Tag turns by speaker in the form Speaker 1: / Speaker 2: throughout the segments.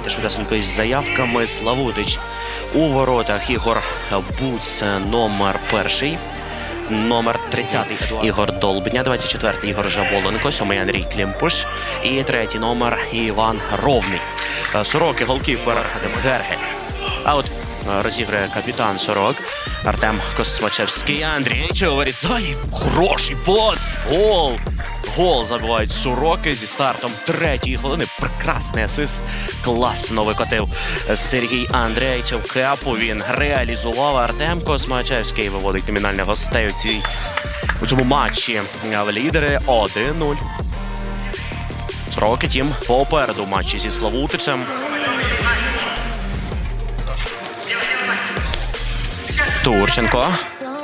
Speaker 1: Давайте швидко з заявками Славутич у воротах Ігор Буц, номер перший. Номер 30 Ігор Долбня, 24 Ігор Жаболенко, 7 Андрій Клімпуш і третій номер Іван Ровний. Сороки голкіпер Адем Гергель. А от е, розіграє капітан Сорок Артем Космачевський. Андрій Чо вирізає. Хороший пас. Гол. Гол забивають Сороки зі стартом третьої хвилини. Прекрасний асист. Класно викотив Сергій Андрейчев. Кепу він реалізував. Артем Космачевський виводить номінальних гостей у цій у цьому матчі. В лідери 1-0. Сороки тім попереду матчі зі Славутичем. Турченко.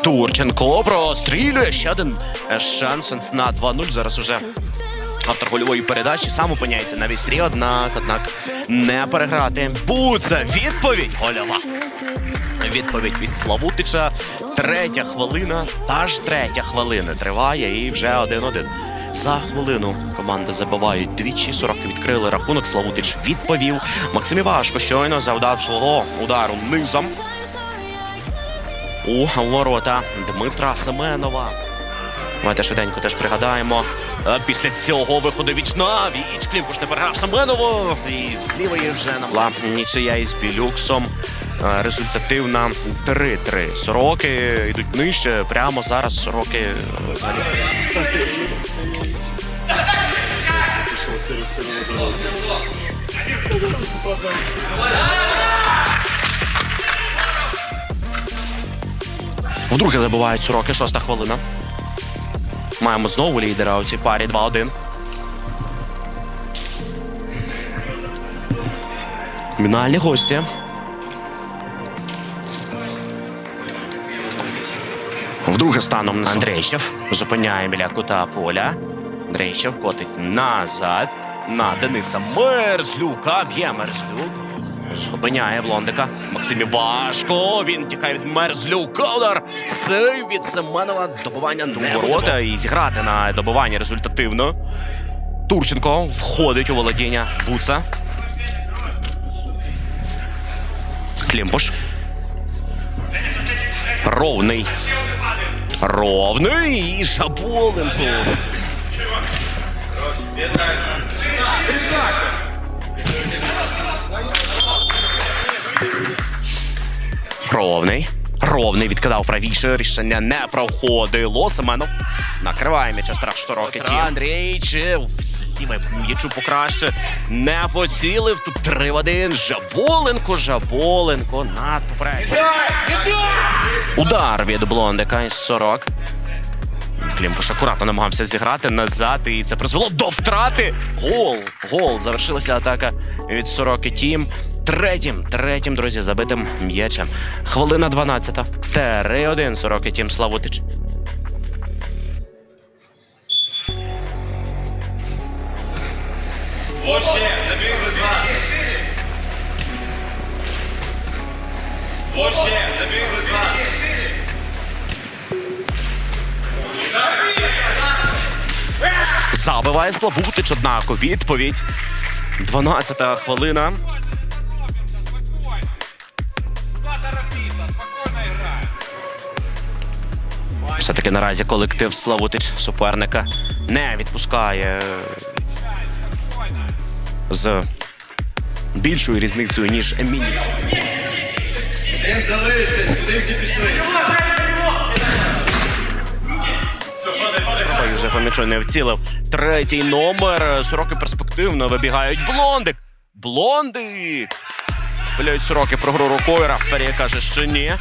Speaker 1: Турченко прострілює. Ще один е, шанс на 2-0. Зараз уже автор гольової передачі сам опиняється на вістрі. Однак, однак не переграти. Буце. Відповідь гольова. Відповідь від Славутича. Третя хвилина. Аж третя хвилина триває і вже 1-1. За хвилину команди забивають двічі. 40 відкрили рахунок. Славутич відповів. Максим Івашко щойно завдав свого удару низом у ворота Дмитра Семенова. Давайте швиденько теж пригадаємо. Е, Після цього виходу віч на віч. Клімпуш не переграв Семенову. І з лівої вже була нічия із Білюксом. Е, Результативна 3-3. Сороки йдуть нижче. Прямо зараз сороки е, взагалі. Вдруге забувають сороки, шоста хвилина. Маємо знову лідера у цій парі 2-1. Мінальні гості. Вдруге станом Андрейчев зупиняє біля кута поля. Андрейчев котить назад на Дениса Мерзлюка. Б'є Мерзлюк. Зупиняє Блондика. Максимі важко. Він тікає від Мерзлюка. Удар. Сейв від Семенова. Добивання не ворота. І зіграти на добиванні результативно. Турченко входить у володіння Буца. Клімпуш. Ровний. Ровний і Шаболенко. Ровний. Ровний відкидав правіше. Рішення не проходило. Семенов накриває м'яча страх широке. Ті Андрійчев сіме м'ячу покраще. Не поцілив. Тут 3 в 1. Жаболенко. Жаболенко над попередньо. Удар від Блондика із 40. Клімпуш акуратно намагався зіграти назад, і це призвело до втрати. Гол. Гол. Завершилася атака від Сороки Тім. Третім, третім, друзі, забитим м'ячем. Хвилина 12. 3-1 Сороки Тім Славутич.
Speaker 2: Вообще, забігли два. Вообще, забігли два.
Speaker 1: Забиває Славутич, однак відповідь. 12 хвилина. Все-таки наразі колектив Славутич суперника не відпускає з більшою різницею, ніж Еміль. Вже по м'ячу не вцілив. Третій номер. Сороки перспективно вибігають. Блондик. Блондик. Пиляють сороки про гру рукою. Рафері каже, що ні.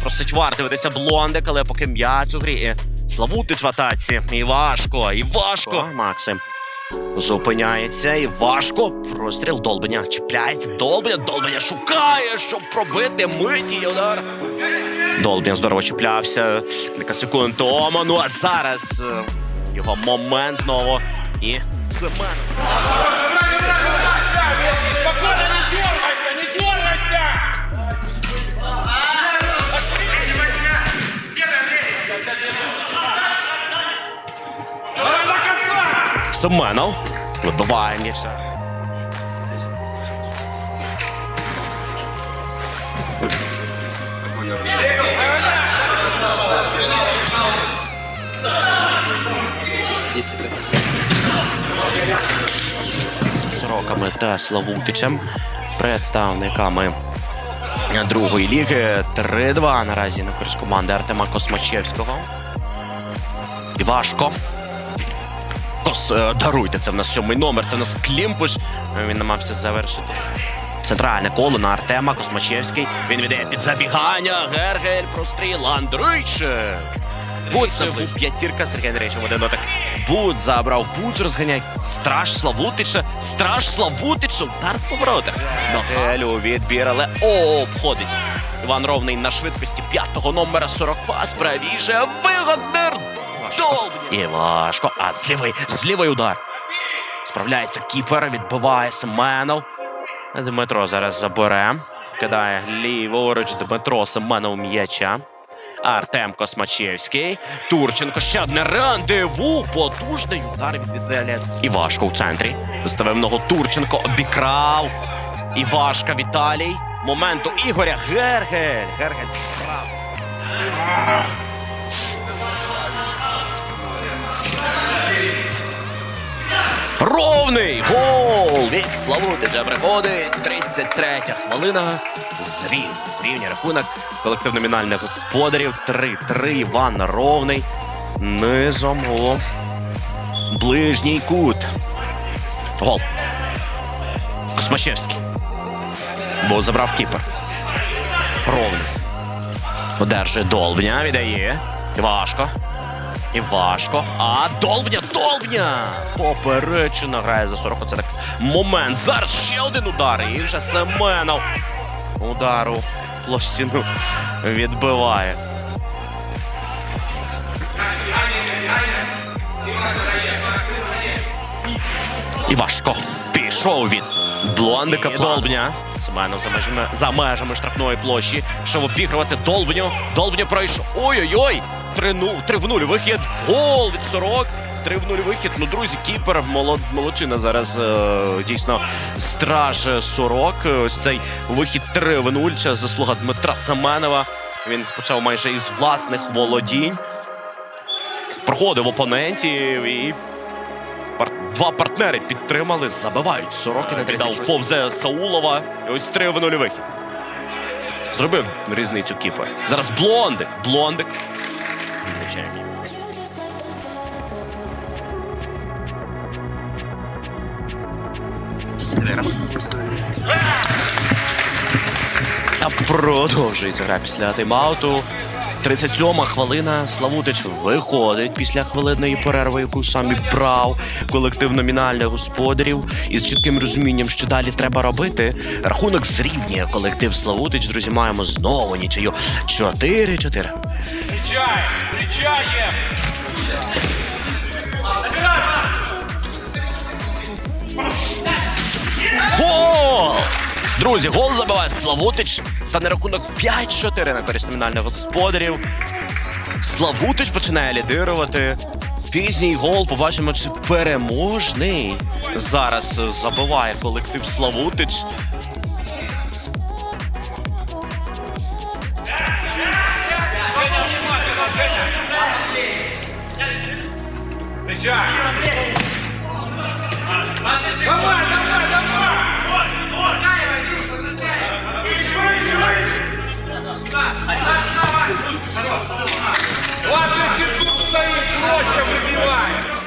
Speaker 1: Просить вар дивитися блондик, але поки м'яч у грі. Славутич в атаці. І важко, і важко. Максим. Зупиняється і важко. Простріл Долбеня. Чіпляється. Долбеня. Долбеня шукає, щоб пробити миті удар. Долбін здорово чіплявся. Кілька секунд тому. Ну а зараз. е, Його момент знову. І Семен. Семенов. Вибиває м'яч. Сороками та Славутичем, представниками другої ліги. 3-2 наразі на користь команди Артема Космачевського. І важко. Кос, е, даруйте, це в нас сьомий номер, це в нас Клімпуш. Він намагався завершити. Центральне коло на Артема Космачевський. Він віддає під забігання. Гергель простріл Андрійчик. Будь це був п'ятірка Сергій Андрійович один дотик. Буд забрав Буд, розганяє Страж Славутича. Страж Славутича. Удар по воротах. Ногелю відбір, але обходить. Іван Ровний на швидкості п'ятого номера 42. Справіше. Вигоднер. І важко. А злівий, злівий удар. Справляється кіпер, відбиває Семенов. Дмитро зараз забере. Кидає ліворуч Дмитро Семенов м'яча. Артем Космачевський. Турченко ще одне рандеву. Потужний удар від Віталія. Івашко у центрі. Виставив ногу Турченко. Обікрав. Івашка Віталій. Моменту Ігоря Гергель. Гергель. Вправо. Ровний гол від Славутича приходить 33-я хвилина. Зрів. Зрівня рахунок. Колектив номінальних господарів 3-3. Іван Ровний. Низом у ближній кут. Гол. Космачевський. Бо забрав кіпер. Ровний. Одержує Долбня. Віддає. Важко. І важко. А Долбня, Долбня! Поперечина грає за 40. Це так момент. Зараз ще один удар. І вже Семенов. Удару площину відбиває. І важко. Пішов від Блондика в Долбня. Семенов за межами, за межами штрафної площі. Пішов обігрувати Долбню. Долбня пройшов. Ой-ой-ой! 3 в 0 вихід. Гол від Сорок. 3 в 0 вихід. Ну, друзі, кіпер молод, молодчина зараз е, дійсно страж Сорок. Ось цей вихід 3 в 0. Це заслуга Дмитра Семенова. Він почав майже із власних володінь. Проходив опонентів і два партнери підтримали, забивають. Сороки на віддав повзе Саулова. І ось 3 в 0 вихід. Зробив різницю кіпер. Зараз блондик. Блондик. Звичайно. Зараз. Та продовжується гра після тайм-ауту. 37-ма хвилина. Славутич виходить після хвилинної перерви, яку сам брав колектив номінальних господарів із чітким розумінням, що далі треба робити. Рахунок зрівнює колектив Славутич. Друзі, маємо знову нічию 4-4.
Speaker 3: Встречаем, встречаем!
Speaker 1: Гол! Друзі, гол забиває Славутич. Стане рахунок 5-4 на користь номінальних господарів. Славутич починає лідирувати. Пізній гол побачимо, чи переможний. Зараз забиває колектив Славутич.
Speaker 3: Давай, давай! 20 секунд стоит, проще выбивай!